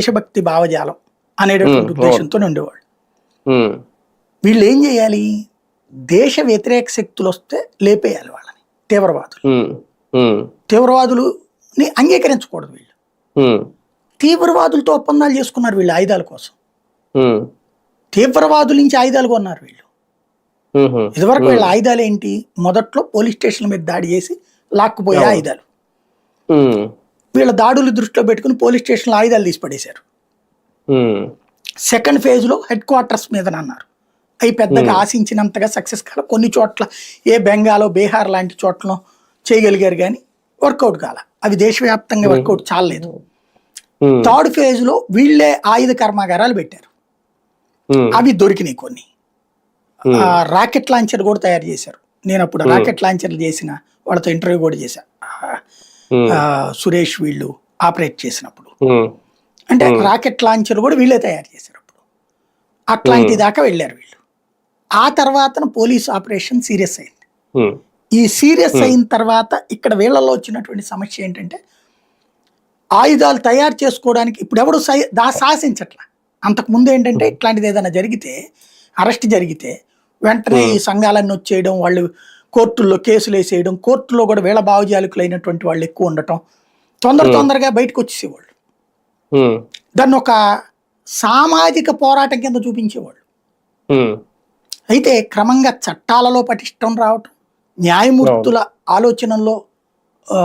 దేశభక్తి భావజాలం అనేటటువంటి ఉద్దేశంతో ఉండేవాళ్ళు ఉమ్, వీళ్ళు ఏం చేయాలి? దేశ వ్యతిరేక శక్తులు వస్తే లేపేయాలి వాళ్ళని తీవ్రవాదులు. తీవ్రవాదులని అంగీకరించకూడదు వీళ్ళు. తీవ్రవాదులతో ఒప్పందాలు చేసుకున్నారు వీళ్ళు ఆయుధాల కోసం. తీవ్రవాదుల నుంచి ఆయుధాలు కొన్నారు వీళ్ళు. ఇదివరకు వీళ్ళ ఆయుధాలు ఏంటి మొదట్లో పోలీస్ స్టేషన్ల మీద దాడి చేసి లాక్కుపోయే. ఆయుధాలు. వీళ్ళ దాడులు దృష్టిలో పెట్టుకుని పోలీస్ స్టేషన్లో ఆయుధాలు తీసి పడేశారు. సెకండ్ ఫేజ్లో హెడ్ క్వార్టర్స్ మీద అన్నారు అవి పెద్దగా ఆశించినంతగా సక్సెస్ కాల కొన్ని చోట్ల ఏ బెంగాలో బీహార్ లాంటి చోట్ల చేయగలిగారు కానీ వర్కౌట్ కాల. అవి దేశవ్యాప్తంగా వర్కౌట్ చాలలేదు. థర్డ్ ఫేజ్లో వీళ్ళే ఆయుధ కర్మాగారాలు పెట్టారు. అవి దొరికినాయి కొన్ని. రాకెట్ లాంచర్ కూడా తయారు చేశారు. నేను అప్పుడు రాకెట్ లాంచర్లు చేసిన వాళ్ళతో ఇంటర్వ్యూ కూడా చేశా. ఆ, ఉమ్, ఆ, సురేష్ వీళ్ళు ఆపరేట్ చేసినప్పుడు. అంటే రాకెట్ లాంచర్ కూడా వీళ్ళే తయారు చేశారు అప్పుడు అట్లాంటి దాకా వెళ్ళారు వీళ్ళు. ఆ తర్వాత పోలీస్ ఆపరేషన్ సీరియస్ అయింది. ఈ సీరియస్ అయిన తర్వాత ఇక్కడ వీళ్ళలో వచ్చినటువంటి సమస్య ఏంటంటే ఆయుధాలు తయారు చేసుకోవడానికి ఇప్పుడు ఎవడు దా సాహసించట్ల అంతకు ముందు ఏంటంటే ఇట్లాంటిది ఏదైనా జరిగితే అరెస్ట్ జరిగితే వెంటనే ఈ సంఘాలన్నీ వచ్చేయడం వాళ్ళు కోర్టుల్లో కేసులు వేసేయడం కోర్టులో కూడా వీళ్ళ భావజాలికులైనటువంటి వాళ్ళు ఎక్కువ ఉండటం తొందర తొందరగా బయటకు వచ్చేసేవాళ్ళు దాన్ని ఒక సామాజిక పోరాటం కింద చూపించేవాళ్ళు. అయితే క్రమంగా చట్టాలలో పటిష్టం రావటం న్యాయమూర్తుల ఆలోచనల్లో ఆ,